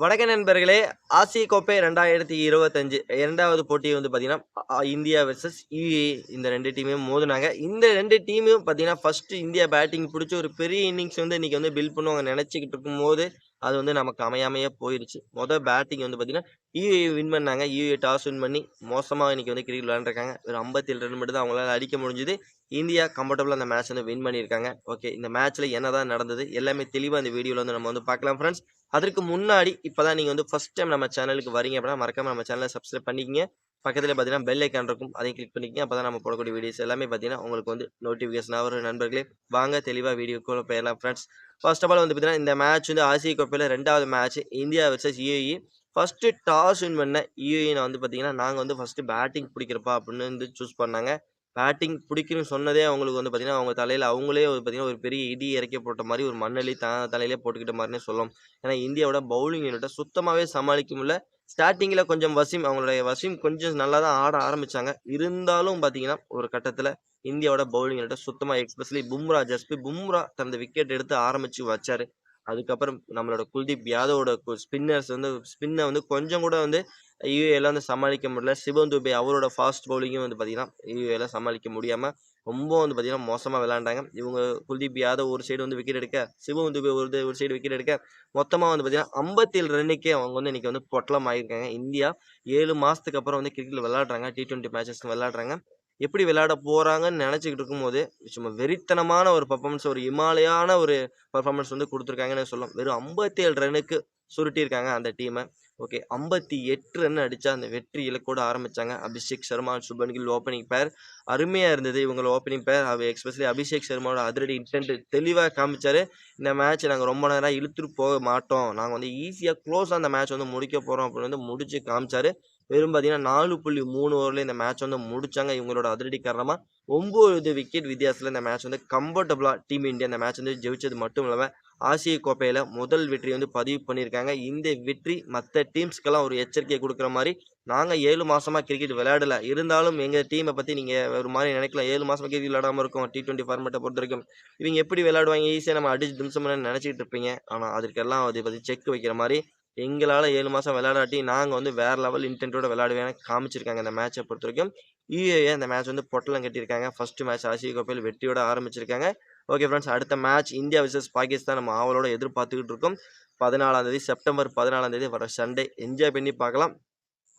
வணக்க நண்பர்களே ஆசிய கோப்பை ரெண்டாயிரத்தி இருபத்தஞ்சு இரண்டாவது போட்டி வந்து பார்த்தீங்கன்னா இந்தியா வெர்சஸ் யூஏ இந்த ரெண்டு டீமையும் மோதுனாங்க. இந்த ரெண்டு டீமையும் பார்த்தீங்கன்னா ஃபர்ஸ்ட் இந்தியா பேட்டிங் பிடிச்சி ஒரு பெரிய இன்னிங்ஸ் வந்து இன்றைக்கி வந்து பில் பண்ணுவாங்க நினச்சிக்கிட்டு இருக்கும்போது அது வந்து நமக்கு அமையாமையே போயிருச்சு. மொதல் பேட்டிங் வந்து பார்த்தீங்கன்னா யூஏ வின் பண்ணாங்க. யூஏ டாஸ் வின் பண்ணி மோசமாக இன்னைக்கு வந்து கிரிக்கெட் விளையாண்டுருக்காங்க. ஒரு ஐம்பத்தி ஏழு ரன் மட்டும் தான் அவங்களால அடிக்க முடிஞ்சுது. இந்தியா கம்ஃபர்டபுளாக அந்த மேட்ச் வந்து வின் பண்ணியிருக்காங்க. ஓகே இந்த மேட்ச்சில் என்னதான் நடந்தது எல்லாமே தெளிவாக அந்த வீடியோவில் வந்து நம்ம வந்து பார்க்கலாம் ஃப்ரெண்ட்ஸ் அதற்கு முன்னாடி இப்போ தான் நீங்கள் வந்து ஃபஸ்ட் டைம் நம்ம சேனலுக்கு வரீங்க அப்படின்னா மறக்காம நம்ம சேனலை சப்ஸ்கிரைப் பண்ணிக்கங்க. பக்கத்தில் பார்த்தீங்கன்னா பெல் ஐக்கான் இருக்கும். அதையும் கிளிக் பண்ணிக்கங்க. அப்போ தான் நம்ம போடக்கூடிய வீடியோஸ் எல்லாமே பார்த்தீங்கன்னா உங்களுக்கு வந்து நோட்டிஃபிகேஷன் ஆகிற நண்பர்களே. வாங்க தெளிவாக வீடியோக்குள்ள போயிடலாம் ஃப்ரெண்ட்ஸ் ஃபர்ஸ்ட் ஆஃப் ஆல் வந்து பார்த்தீங்கன்னா இந்த மேட்ச் வந்து ஆசிய கோப்பையில் ரெண்டாவது match India versus UAE first toss win பண்ண யூஏஇ வந்து பார்த்தீங்கன்னா நாங்கள் வந்து ஃபஸ்ட்டு பேட்டிங் பிடிக்கிறப்பா அப்படின்னு வந்து சூஸ் பண்ணாங்க. பேட்டிங் பிடிக்கணும்னு சொன்னதே அவங்களுக்கு வந்து பார்த்தீங்கன்னா அவங்க தலையில் அவங்களே ஒரு பார்த்தீங்கன்னா ஒரு பெரிய இடி இறக்கி போட்ட மாதிரி ஒரு மண்ணலி த தலையிலே போட்டுக்கிட்ட மாதிரினே சொல்லலாம். ஏன்னா இந்தியாவோட பவுலிங் யூனிட்டை சுத்தமாகவே சமாளிக்க முடியல. ஸ்டார்டிங்கில் கொஞ்சம் வசீம் அவங்களுடைய வசீம் கொஞ்சம் நல்லா தான் ஆட ஆரம்பித்தாங்க இருந்தாலும் பார்த்தீங்கன்னா ஒரு கட்டத்தில் இந்தியாவோட பவுலிங் யூனிட்டை சுத்தமாக எக்ஸ்பெஷலி பும்ரா ஜஸ்பி. பும்ரா தனது விக்கெட் எடுத்து ஆரம்பிச்சு வச்சாரு. அதுக்கப்புறம் நம்மளோட குல்தீப் யாதவோட ஸ்பின்னர்ஸ் வந்து ஸ்பின்னை வந்து கொஞ்சம் கூட வந்து யூஏலாம் வந்து சமாளிக்க முடியல. சிவம் துபே அவரோட ஃபாஸ்ட் பவுலிங்கும் வந்து பார்த்தீங்கன்னா யூஏலாம் சமாளிக்க முடியாமல் ரொம்ப வந்து பார்த்தீங்கன்னா மோசமாக விளையாண்டாங்க. இவங்க குல்தீப் யாதவ் ஒரு சைடு வந்து விக்கெட் எடுக்க சிவம் துபே ஒரு ஒரு சைடு விக்கெட் எடுக்க மொத்தமாக வந்து பார்த்தீங்கன்னா ஐம்பத்தேழு ரன்னுக்கே அவங்க வந்து இன்றைக்கி வந்து பொட்டலம் ஆகியிருக்காங்க இந்தியா ஏழு மாதத்துக்கு அப்புறம் வந்து கிரிக்கெட் விளையாடுறாங்க. டி டுவெண்ட்டி மேட்சஸ் விளையாடுறாங்க. எப்படி விளையாட போகிறாங்கன்னு நினச்சிக்கிட்டு இருக்கும்போது சும்மா வெறித்தனமான ஒரு பர்ஃபார்மன்ஸ் ஒரு இமாலயான ஒரு பர்ஃபார்மன்ஸ் வந்து கொடுத்துருக்காங்கன்னு சொல்லலாம். வெறும் ஐம்பத்தேழு ரனுக்கு சுருட்டியிருக்காங்க அந்த டீமை ஓகே. ஐம்பத்தி எட்டு ரன் அடித்தா அந்த வெற்றி இலக்கோடு ஆரம்பித்தாங்க அபிஷேக் சர்மா சுபன் கில் ஓப்பனிங் பேர் அருமையாக இருந்தது இவங்களோட ஓப்பனிங் பேர் அவ எக்ஸ்பெஷலி அபிஷேக் சர்மாவோட அதிரடி இன்டென்ட் தெளிவாக காமிச்சாரு. இந்த மேட்ச் நாங்கள் ரொம்ப நேரம் இழுத்துட்டு போக மாட்டோம். நாங்கள் வந்து ஈஸியாக க்ளோஸாக அந்த மேட்ச் வந்து முடிக்க போகிறோம் அப்படின்னு வந்து முடிச்சு காமிச்சார். வெறும் பார்த்தீங்கன்னா நாலு புள்ளி மூணு ஓவரில் இந்த மேட்ச் வந்து முடித்தாங்க இவங்களோட அதிரடி காரணமாக ஒம்பது விக்கெட் வித்தியாசத்தில் இந்த மேட்ச் வந்து கம்ஃபர்டபுளாக டீம் இந்தியா இந்த மேட்ச் வந்து ஜெயிச்சது மட்டும் இல்லாமல் ஆசிய கோப்பையில் முதல் வெற்றி வந்து பதிவு பண்ணியிருக்காங்க. இந்த வெற்றி மற்ற டீம்ஸ்க்கெல்லாம் ஒரு எச்சரிக்கை கொடுக்குற மாதிரி நாங்கள் ஏழு மாதமாக கிரிக்கெட் விளையாடல. இருந்தாலும் எங்கள் டீமை பற்றி நீங்கள் ஒரு மாதிரி நினைக்கலாம் ஏழு மாதமாக கிரிக்கெட் விளையாடாமல் இருக்கோம். டி டுவெண்ட்டி ஃபார்மேட்டை பொறுத்த வரைக்கும். இவங்க எப்படி விளையாடுவாங்க? ஈஸியாக நம்ம அடிச்சு திம்சம் நினச்சிக்கிட்டு இருப்பீங்க. ஆனால் அதுக்கெல்லாம் அதை பற்றி செக் வைக்கிற மாதிரி எங்களால் ஏழு மாதம் விளையாடாட்டி நாங்கள் வந்து வேறு லெவல் இன்டென்ட்டோட விளையாடுவேன் காமிச்சிருக்காங்க இந்த மேட்சை பொறுத்த வரைக்கும். யூஏஏ இந்த மேட்ச் வந்து பொட்டலம் கட்டியிருக்காங்க. ஃபர்ஸ்ட் மேட்ச் ஆசிய கோப்பையில் வெற்றியோட ஆரம்பிச்சிருக்காங்க. ஓகே ஃப்ரெண்ட்ஸ் அடுத்த மேட்ச் இந்தியா விசஸ் பாகிஸ்தான் நம்ம ஆவலோட எதிர்பார்த்துக்கிட்டு இருக்கோம். பதினாலாம் தேதி செப்டம்பர் பதினாலாம் தேதி வர சண்டே என்ஜாய் பண்ணி பார்க்கலாம்.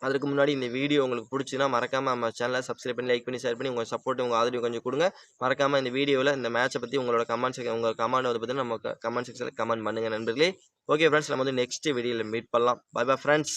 அதுக்கு முன்னாடி இந்த வீடியோ உங்களுக்கு பிடிச்சின்னா மறக்காம நம்ம சேனலை சப்ஸ்கிரைப் பண்ணி லைக் பண்ணி ஷேர் பண்ணி உங்கள் சப்போர்ட் உங்கள் ஆதரவு கொஞ்சம் கொடுங்க. மறக்காம இந்த வீடியோவில் இந்த மேட்சை பற்றி உங்களோட கமெண்ட் செக்ஷன் உங்கள் கமெண்ட் வந்து பற்றி நம்ம கமெண்ட் செக்ஷனில் கமெண்ட் பண்ணுங்க நண்பர்களே. ஓகே ஃப்ரெண்ட்ஸ் நம்ம வந்து நெக்ஸ்ட் வீடியோவில் மீட் பண்ணலாம். By bye friends